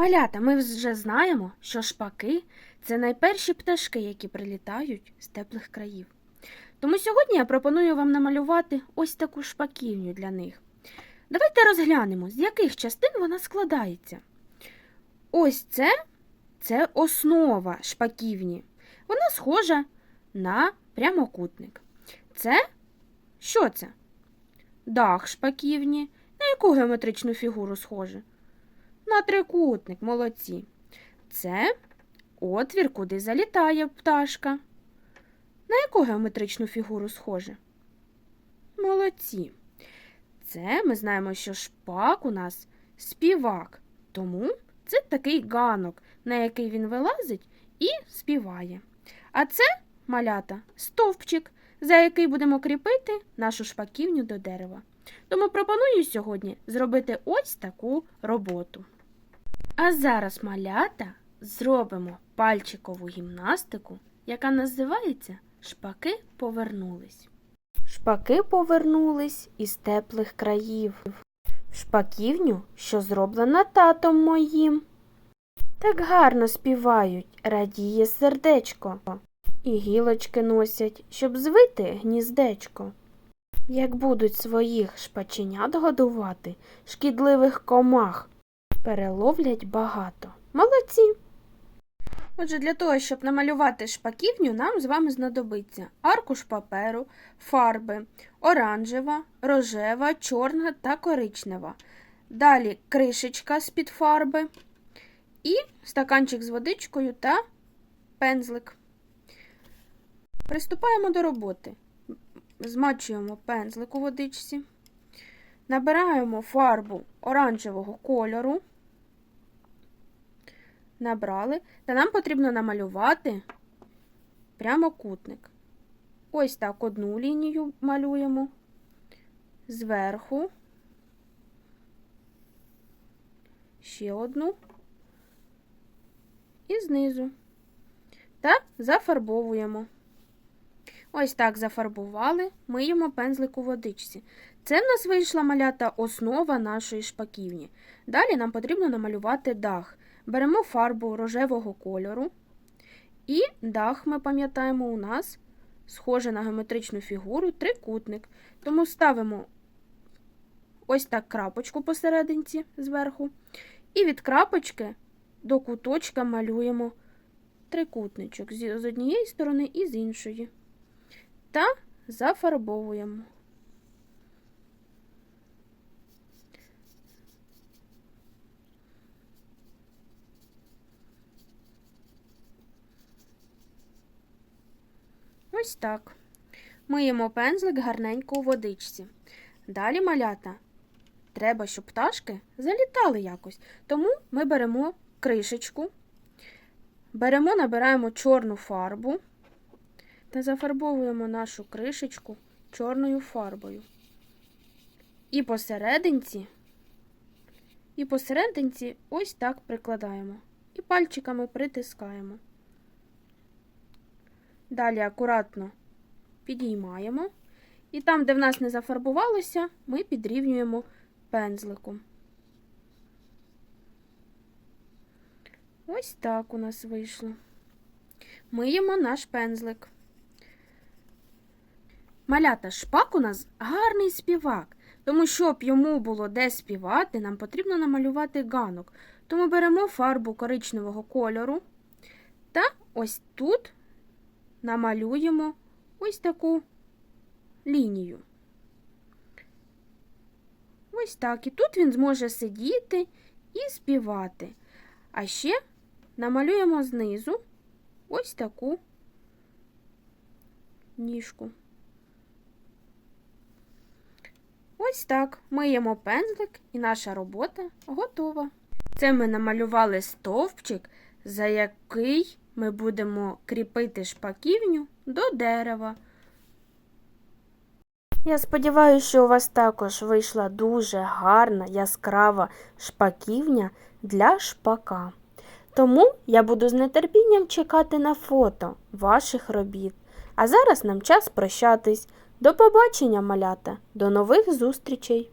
Малята, ми вже знаємо, що шпаки це найперші пташки, які прилітають з теплих країв. Тому сьогодні я пропоную вам намалювати ось таку шпаківню для них. Давайте розглянемо, з яких частин вона складається. Ось це, це основа шпаківні. Вона схожа на прямокутник. Це що це? Дах шпаківні. На яку геометричну фігуру схоже? На трикутник, молодці. Це отвір, куди залітає пташка. На яку геометричну фігуру схоже? Молодці. Це ми знаємо, що шпак у нас співак, тому це такий ганок, на який він вилазить і співає. А це малята стовпчик, за який будемо кріпити нашу шпаківню до дерева. Тому пропоную сьогодні зробити ось таку роботу. А зараз, малята, зробимо пальчикову гімнастику, яка називається Шпаки повернулись. Шпаки повернулись із теплих країв. Шпаківню, що зроблена татом моїм. Так гарно співають, радіє сердечко, і гілочки носять, щоб звити гніздечко. Як будуть своїх шпаченят годувати, шкідливих комах переловлять багато. Молодці! Отже, для того, щоб намалювати шпаківню, нам з вами знадобиться аркуш паперу, фарби оранжева, рожева, чорна та коричнева. Далі кришечка з-під фарби і стаканчик з водичкою та пензлик. Приступаємо до роботи. Змачуємо пензлик у водичці, набираємо фарбу оранжевого кольору. Набрали, та нам потрібно намалювати прямокутник. Ось так одну лінію малюємо зверху, ще одну і знизу. Та зафарбовуємо. Ось так зафарбували, миємо пензлик у водичці. Це в нас вийшла малята основа нашої шпаківні. Далі нам потрібно намалювати дах. Беремо фарбу рожевого кольору. І дах, ми пам'ятаємо, у нас схоже на геометричну фігуру трикутник. Тому ставимо ось так крапочку посерединці зверху. І від крапочки до куточка малюємо трикутничок з однієї сторони і з іншої та зафарбовуємо. Ось так. Миємо пензлик гарненько у водичці. Далі малята. Треба, щоб пташки залітали якось. Тому ми беремо кришечку, беремо, набираємо чорну фарбу та зафарбовуємо нашу кришечку чорною фарбою. І посерединці, і посерединці ось так прикладаємо. І пальчиками притискаємо. Далі акуратно підіймаємо. І там, де в нас не зафарбувалося, ми підрівнюємо пензликом. Ось так у нас вийшло. Миємо наш пензлик. Малята шпак у нас гарний співак, тому щоб йому було де співати, нам потрібно намалювати ганок. Тому беремо фарбу коричневого кольору та ось тут намалюємо ось таку лінію. Ось так. І тут він зможе сидіти і співати. А ще намалюємо знизу ось таку ніжку. Ось так миємо пензлик і наша робота готова. Це ми намалювали стовпчик, за який ми будемо кріпити шпаківню до дерева. Я сподіваюся, що у вас також вийшла дуже гарна яскрава шпаківня для шпака. Тому я буду з нетерпінням чекати на фото ваших робіт. А зараз нам час прощатись. До побачення, малята, до нових зустрічей!